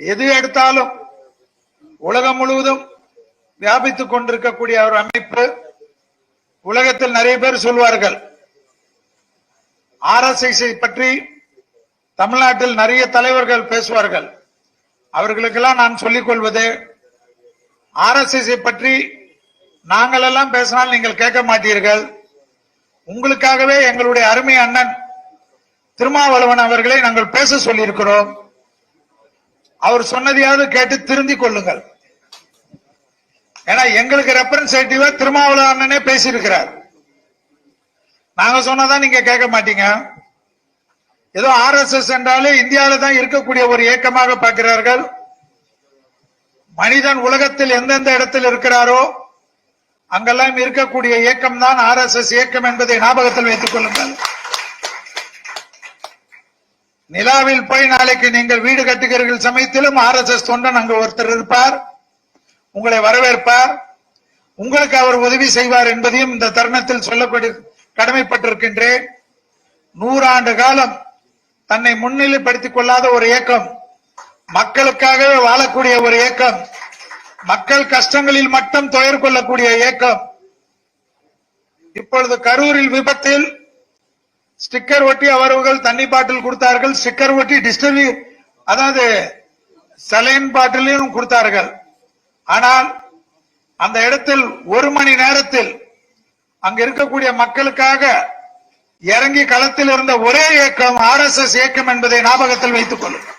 எது எடுத்தாலும் உலகம் முழுவதும் வியாபித்துக் கொண்டிருக்கக்கூடிய ஒரு அமைப்பு. உலகத்தில் நிறைய பேர் சொல்வார்கள் ஆர்எஸ்எஸ் பற்றி தமிழ்நாட்டில் நிறைய தலைவர்கள் பேசுவார்கள். அவர்களுக்கெல்லாம் நான் சொல்லிக் கொள்வது ஆர்எஸ்எஸ் பற்றி நாங்கள் எல்லாம் பேசினால் நீங்கள் கேட்க மாட்டீர்கள். உங்களுக்காகவே எங்களுடைய அருமை அண்ணன் திருமாவளவன் அவர்களை நாங்கள் பேச சொல்லியிருக்கிறோம். அவர் சொன்னதையாவது கேட்டு திருந்திக் கொள்ளுங்கள். ஏன்னா எங்களுக்கு ரெப்ரன்சேட்டிவா திருமாவளவன் அண்ணனே பேசியிருக்கிறார். நாங்க சொன்னதான் நீங்க கேட்க மாட்டீங்க? ஏதோ ஆர்எஸ்எஸ் என்றாலே இந்தியாவில தான் இருக்கக்கூடிய ஒரு இயக்கமாக பார்க்கிறார்கள். மனிதன் உலகத்தில் எந்தெந்த இடத்தில் இருக்கிறாரோ அங்கெல்லாம் இருக்கக்கூடிய இயக்கம் தான் ஆர் எஸ் எஸ் இயக்கம் என்பதை ஞாபகத்தில் வைத்துக் கொள்ளுங்கள். நிலாவில் போய் நாளைக்கு நீங்கள் வீடு கட்டுகிறீர்கள் சமயத்திலும் ஆர் எஸ் எஸ் தொண்டன் அங்கு ஒருத்தர் இருப்பார். உங்களை வரவேற்பார். உங்களுக்கு அவர் உதவி செய்வார் என்பதையும் இந்த தருணத்தில் சொல்லக்கூடிய கடமைப்பட்டிருக்கின்றேன். நூறாண்டு காலம் தன்னை முன்னிலைப்படுத்திக் கொள்ளாத ஒரு இயக்கம் மக்களுக்காகவே வாழக்கூடிய ஒரு இயக்கம் மக்கள் கஷ்டங்களில் மட்டும் துயர் கொள்ளக்கூடிய இயக்கம். இப்பொழுது கரூரில் விபத்தில் ஸ்டிக்கர் ஒட்டி அவர்கள் தண்ணி பாட்டில் கொடுத்தார்கள். ஸ்டிக்கர் ஒட்டி டிஸ்டர்வி அதாவது சலைன் பாட்டிலையும் கொடுத்தார்கள். ஆனால் அந்த இடத்தில் ஒரு மணி நேரத்தில் அங்க இருக்கக்கூடிய மக்களுக்காக இறங்கி களத்தில் இருந்த ஒரே இயக்கம் ஆர் எஸ் எஸ் இயக்கம் என்பதை ஞாபகத்தில் வைத்துக் கொள்ளுங்கள்.